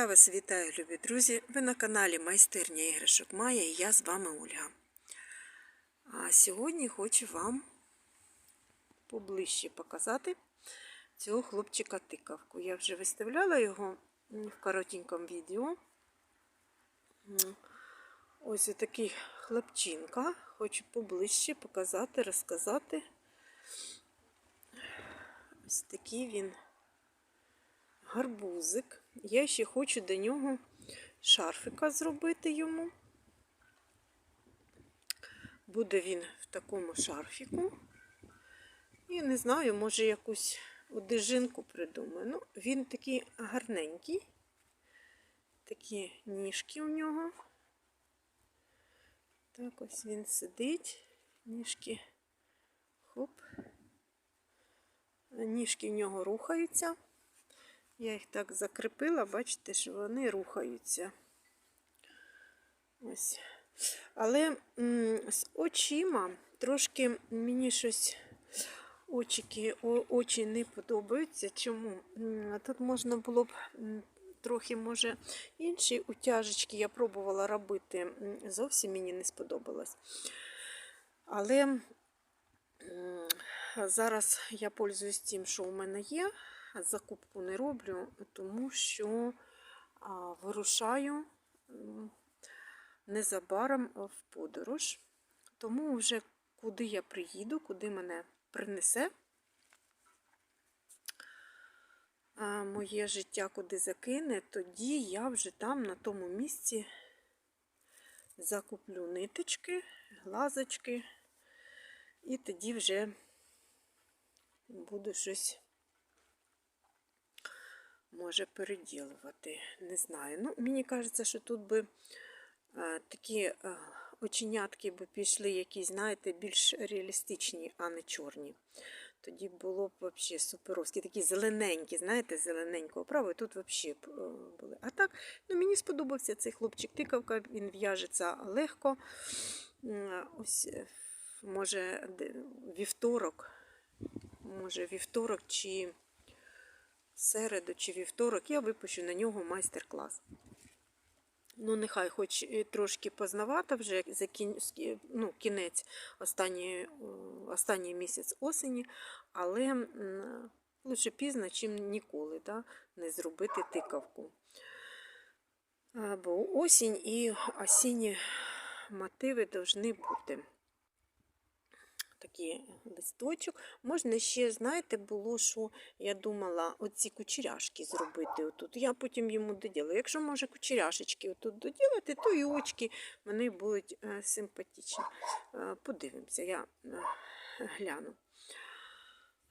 Я вас вітаю, любі друзі. Ви на каналі Майстерня іграшок Майя і я з вами Ольга. А сьогодні хочу вам поближче показати цього хлопчика тикавку. Я вже виставляла його в коротенькому відео. Ось такий хлопчинка. Хочу поближче показати, розказати. Ось такий він гарбузик. Я ще хочу до нього шарфика зробити йому. Буде він в такому шарфіку. І не знаю, може якусь одежинку придумаю. Ну, він такий гарненький. Такі ніжки у нього. Так ось він сидить. Ніжки. Хоп. Ніжки в нього рухаються. Я їх так закріпила, бачите, що вони рухаються. Ось. Але з очима трошки мені щось очики, очі не подобаються. Чому? Тут можна було б трохи, може, інші утяжечки я пробувала робити. Зовсім мені не сподобалось. Але зараз я пользуюсь тим, що у мене є закупку не роблю, тому що вирушаю незабаром в подорож. Тому вже куди я приїду, куди мене принесе моє життя куди закине, тоді я вже там, на тому місці, закуплю ниточки, глазочки, і тоді вже буду щось може переділувати. Не знаю. Ну, Мені кажеться, що тут би а, такі а, оченятки би пішли якісь, знаєте, більш реалістичні, а не чорні. Тоді було б взагалі суперовські, такі зелененькі, знаєте, зелененького права, тут взагалі були. А так, ну, мені сподобався цей хлопчик-тикавка, він в'яжеться легко. Ось, може, вівторок, може, вівторок чи середу чи вівторок я випущу на нього майстер-клас. Ну, нехай хоч трошки познавато вже за кін... ну, кінець останній, останній місяць осені, але лише пізно, чим ніколи, да, не зробити тикавку. Бо осінь і осінні мотиви повинні бути такий листочок. Можна ще, знаєте, було, що я думала, оці кучеряшки зробити отут. Я потім йому доділа. Якщо може кучеряшечки отут доділити, то і очки вони будуть е, симпатичні. Е, подивимося, я е, гляну.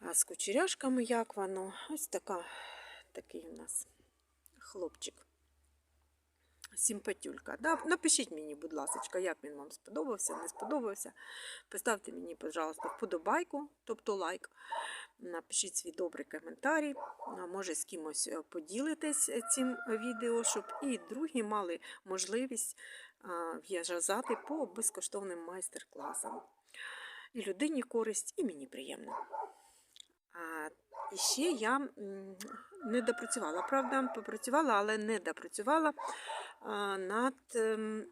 А з кучеряшками як воно? Ось така, такий у нас хлопчик. Симпатюлька. Да? Напишіть мені, будь ласка, як він вам сподобався, не сподобався. Поставте мені, пожалуйста, вподобайку, тобто лайк. Напишіть свій добрий коментарі. Може з кимось поділитись цим відео, щоб і другі мали можливість в'язати по безкоштовним майстер-класам. І людині користь, і мені приємно. І ще я не допрацювала, правда, попрацювала, але не допрацювала над ем,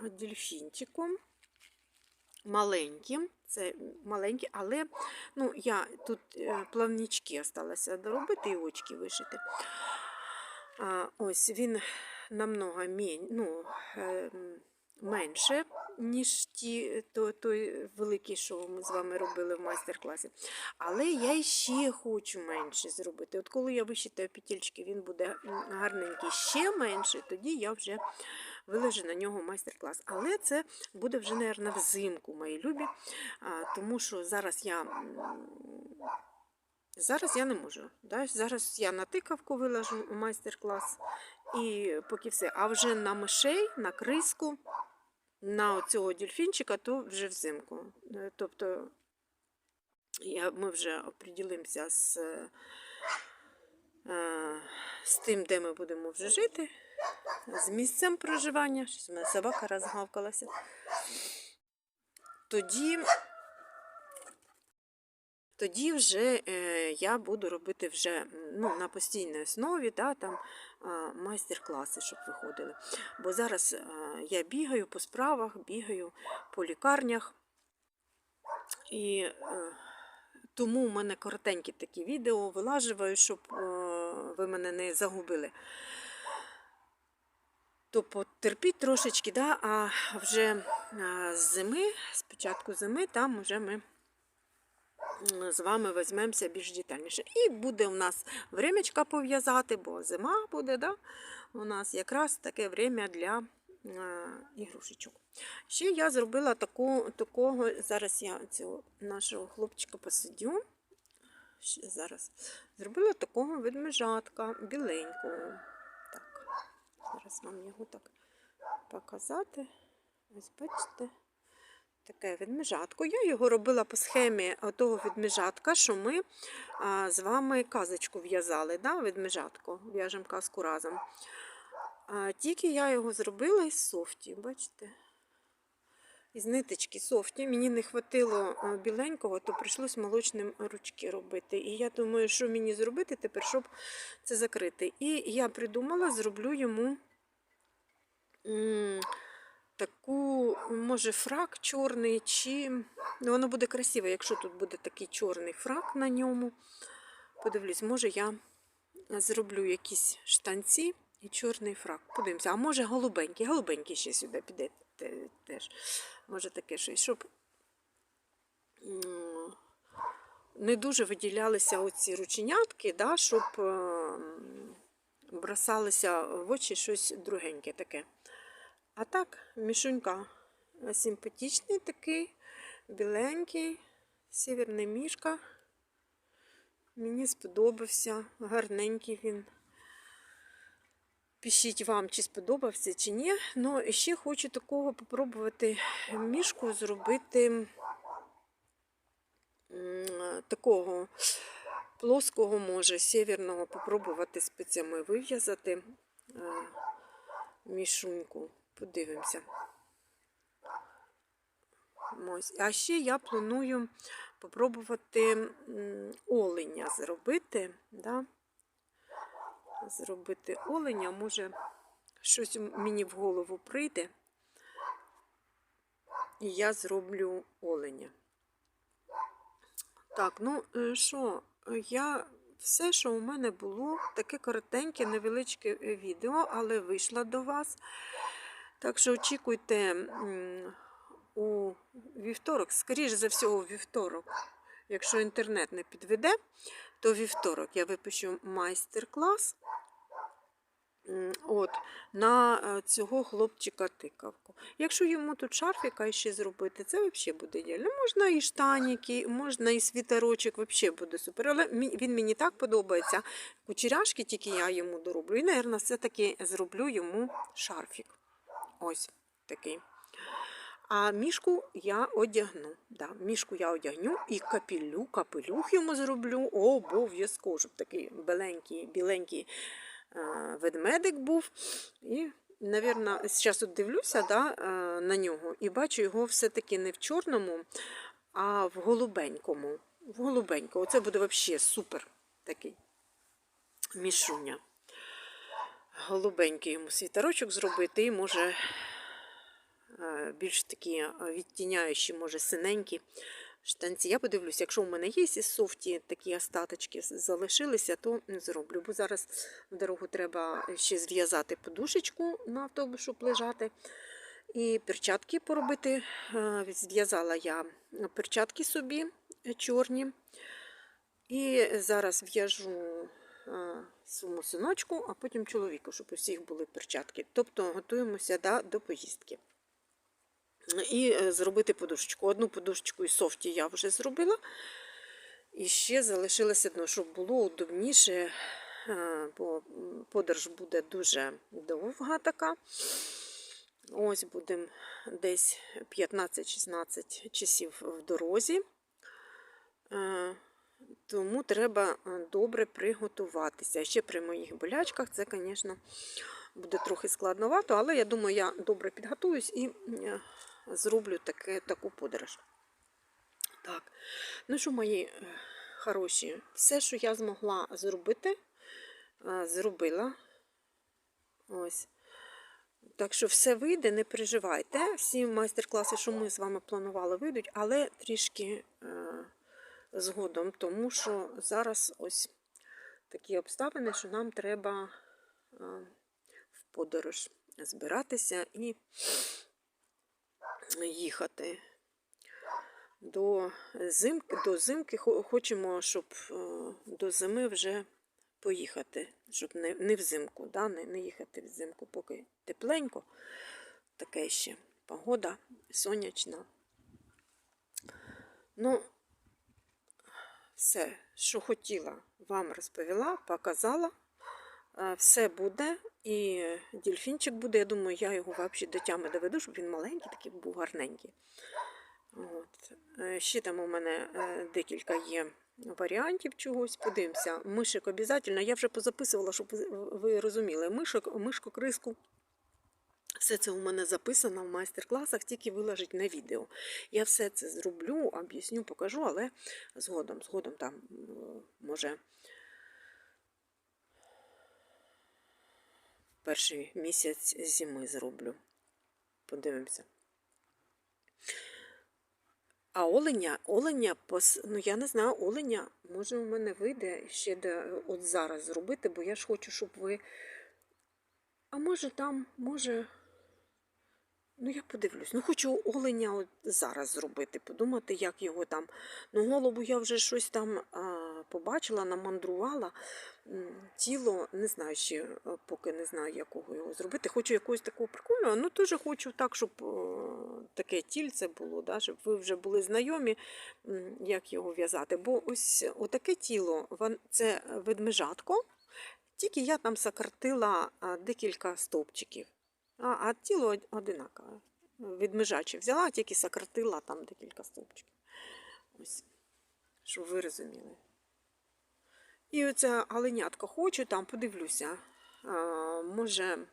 дельфінчиком. Маленьким, це маленький, але ну, я тут е, плавнічки залишилося доробити і очки вишити. Ось він намного ну, ем, менше, ніж ті, той, той великий, що ми з вами робили в майстер-класі. Але я ще хочу менше зробити. От коли я вищитаю петельки, він буде гарненький ще менше, тоді я вже вилежу на нього майстер-клас. Але це буде вже, мабуть, взимку, мої любі, тому що зараз я. Зараз я не можу. Да? Зараз я на тикавку вилажу майстер-клас і поки все. А вже на мишей, на криску на цього дельфінчика, то вже взимку. Е, тобто я, ми вже оприділимося з, е, з тим, де ми будемо вже жити, з місцем проживання. Щось у мене собака розгавкалася. Тоді тоді вже е, я буду робити вже ну, на постійній основі, да, там, майстер-класи, щоб виходили. Бо зараз я бігаю по справах, бігаю по лікарнях. І е, тому в мене коротенькі такі відео вилажую, щоб е, ви мене не загубили. То потерпіть трошечки, да, а вже з зими, з початку зими, там вже ми з вами візьмемося більш детальніше. І буде у нас времечка пов'язати, бо зима буде, да? у нас якраз таке время для е, ігрушечок. Ще я зробила таку, такого, зараз я цього нашого хлопчика посидю. Ще зараз зробила такого ведмежатка біленького. Так, зараз вам його так показати. Ось бачите, таке ведмежатко. Я його робила по схемі того ведмежатка, що ми а, з вами казочку в'язали. Да? Ведмежатко, в'яжемо казку разом. А, тільки я його зробила із софті, бачите? Із ниточки софті. Мені не хватило біленького, то прийшлось молочним ручки робити. І я думаю, що мені зробити тепер, щоб це закрити. І я придумала, зроблю йому таку, може, фрак чорний, чи ну, воно буде красиво, якщо тут буде такий чорний фрак на ньому. Подивлюсь, може я зроблю якісь штанці і чорний фрак. Подивимося, а може голубенький, голубенький ще сюди піде теж. Може таке щось, щоб не дуже виділялися оці рученятки, да, щоб е, м, бросалося в очі щось другеньке таке. А так, мішунька симпатичний такий, біленький, сіверний мішка. Мені сподобався, гарненький він. Пишіть вам, чи сподобався, чи ні. Ну, ще хочу такого попробувати мішку зробити такого плоского, може, северного, попробувати спицями вив'язати е, мішуньку. Подивимося. Ось. А ще я планую попробувати оленя зробити. Да? Зробити оленя, може, щось мені в голову прийде. І я зроблю оленя. Так, ну е, що, я все, що у мене було, таке коротеньке, невеличке е, відео, але вийшла до вас. Так що очікуйте у вівторок, скоріш за всього, у вівторок. Якщо інтернет не підведе, то вівторок я випишу майстер-клас на е, цього хлопчика тикавку. Якщо йому тут шарфіка ще зробити, це взагалі буде ідеально. Можна і штаніки, можна і світерочок, взагалі буде супер. Але він мені так подобається. Кучеряшки тільки я йому дороблю. І, мабуть, все-таки зроблю йому шарфік. Ось такий. А мішку я одягну. Да, мішку я одягну і капелю, капелюх йому зроблю обов'язково, щоб такий біленький, біленький е, ведмедик був. І, мабуть, зараз от дивлюся да, е, на нього і бачу його все-таки не в чорному, а в голубенькому. В голубенькому. Це буде взагалі супер такий мішуня. Голубенький йому світерочок зробити і може е, більш такі е, відтіняючі, може, синенькі штанці. Я подивлюся, якщо в мене є із софті такі остаточки залишилися, то зроблю. Бо зараз в дорогу треба ще зв'язати подушечку на автобус, щоб лежати. І перчатки поробити. Е, Зв'язала я перчатки собі чорні. І зараз в'яжу своєму синочку, а потім чоловіку, щоб у всіх були перчатки. Тобто готуємося да, до поїздки. І е, зробити подушечку. Одну подушечку із софті я вже зробила. І ще залишилося одно, щоб було удобніше, е, бо подорож буде дуже довга така. Ось будемо десь 15-16 часів в дорозі. Тому треба е, добре приготуватися. Ще при моїх болячках це, звісно, буде трохи складновато, але я думаю, я добре підготуюсь і е, зроблю таке, таку подорож. Так, ну що, мої е, хороші, все, що я змогла зробити, зробила. Ось. Так що все вийде, не переживайте. Всі майстер-класи, що ми з вами планували, вийдуть, але трішки згодом, тому що зараз ось такі обставини, що нам треба в подорож збиратися і їхати. До зимки, до зимки хочемо, щоб е, до зими вже поїхати, щоб не, не взимку, да? не, не їхати взимку, поки тепленько, таке ще погода сонячна. Ну, все, що хотіла, вам розповіла, показала. Е, Все буде, і дільфінчик буде. Я думаю, я його взагалі до тями доведу, щоб він маленький, такий був гарненький. От. Е, Ще там у мене е, декілька є варіантів чогось. Подивимося. Мишик обов'язково. Я вже позаписувала, щоб ви- розуміли. Мишок, мишку, криску. Все це у мене записано в майстер-класах, тільки виложить на відео. Я все це зроблю, об'ясню, покажу, але згодом, згодом там, може, перший місяць зими зроблю. Подивимося. А оленя, оленя, ну я не знаю, оленя, може у мене вийде ще де, от зараз зробити, бо я ж хочу, щоб ви. А може там, може. Ну, я подивлюсь. Ну, хочу оленя от зараз зробити, подумати, як його там. Ну, голову я вже щось там а, побачила, намандрувала. Тіло, не знаю ще, поки не знаю, якого його зробити. Хочу якогось такого прикольного. Ну, теж хочу так, щоб о, таке тільце було, да, щоб ви вже були знайомі, як його в'язати. Бо ось отаке тіло, це ведмежатко. Тільки я там сократила декілька стовпчиків. А, а тіло од- одинакове. Відмежаче взяла, тільки сократила там декілька стовпчиків. Ось, щоб ви розуміли. І оце оленятко хочу, там подивлюся. А, може,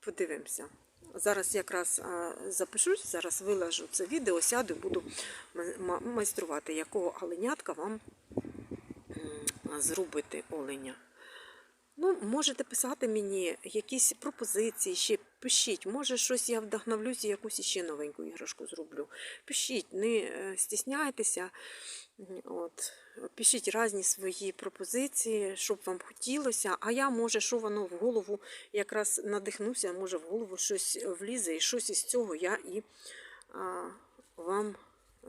подивимося. Зараз якраз запишусь, зараз виложу це відео, сяду і буду ма- ма- майструвати, якого оленятка вам зробити оленя. Ну, можете писати мені якісь пропозиції, ще пишіть. Може, щось я вдохновлюся, якусь іще новеньку іграшку зроблю. Пишіть, не е, стісняйтеся. От. Пишіть різні свої пропозиції, що б вам хотілося. А я, може, що воно в голову якраз надихнуся, може, в голову щось влізе, і щось із цього я і а, вам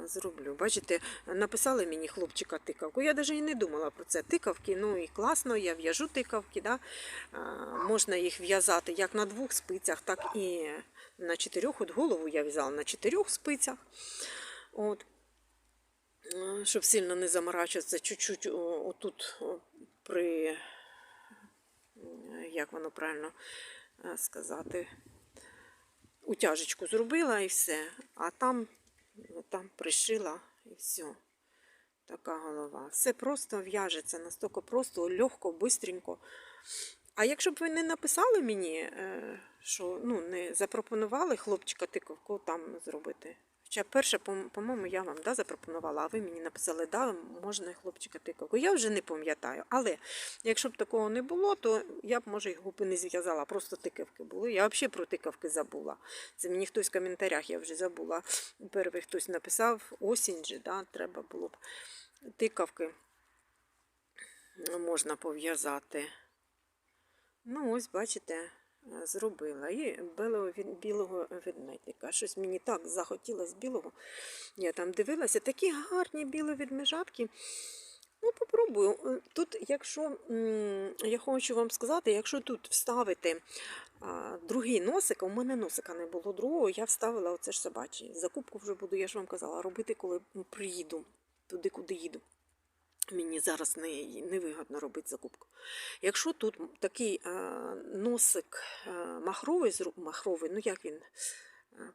зроблю. Бачите, написали мені хлопчика тикавку. Я навіть і не думала про це. Тикавки, ну і класно, я в'яжу тикавки. Да? Можна їх в'язати як на двох спицях, так і на чотирьох. От голову я в'язала на чотирьох спицях. От. Щоб сильно не заморачуватися, чуть-чуть отут при, як воно правильно е, сказати, утяжечку зробила і все. А там, там пришила і все. Така голова. Все просто в'яжеться настільки просто, легко, бистренько. А якщо б ви не написали мені, е, що ну, не запропонували хлопчика тиковку там зробити. Хоча перше, по- по-моєму, я вам да, запропонувала, а ви мені написали, да, можна хлопчика тиковку. Я вже не пам'ятаю. Але якщо б такого не було, то я б, може, його б не зв'язала, просто тикавки були. Я взагалі про тикавки забула. Це мені хтось в коментарях я вже забула. Перший хтось написав, осінь же, да, треба було б тикавки можна пов'язати. Ну, ось, бачите, зробила. І білого, білого ведмедика. Щось мені так захотілося білого. Я там дивилася, такі гарні білі відмежатки. Ну, попробую. Е, Тут, якщо я хочу вам сказати, якщо тут вставити а, другий носик, у мене носика не було другого, я вставила оце ж собачий. Закупку вже буду, я ж вам казала, робити, коли приїду туди, куди їду. Мені зараз не, не вигідно робити закупку. Якщо тут такий е, носик е, махровий, махровий, ну як він е,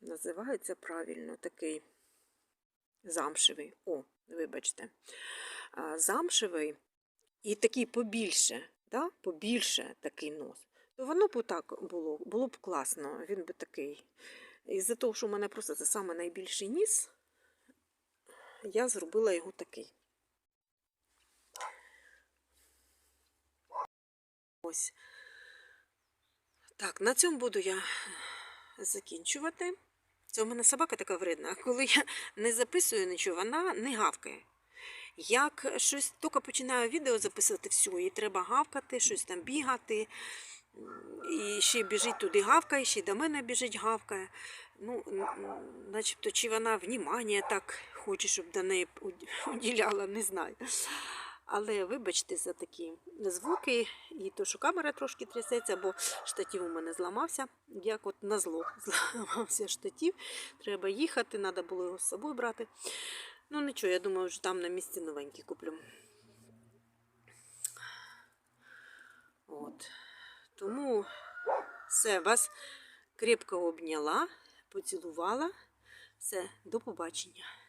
називається правильно, такий замшевий. О, вибачте. Е, замшевий і такий побільше, да? побільше такий нос, то воно б так було, було б класно, він би такий. Із-за того, що в мене просто це найбільший ніс, я зробила його такий. Ось. Так, на цьому буду я закінчувати. Це у мене собака така вредна. Коли я не записую нічого, вона не гавкає. Як щось тільки починаю відео записувати, все, їй треба гавкати, щось там бігати. І ще біжить туди гавкає, ще до мене біжить гавкає. Ну, начебто, чи вона внімання так хоче, щоб до неї уділяла, не знаю. Але вибачте за такі звуки, і то, що камера трошки трясеться, бо штатів у мене зламався. Як от на зло зламався штатів. Треба їхати, треба було його з собою брати. Ну нічого, я думаю, вже там на місці новенький куплю. От. Тому все, вас крепко обняла, поцілувала. Все, до побачення.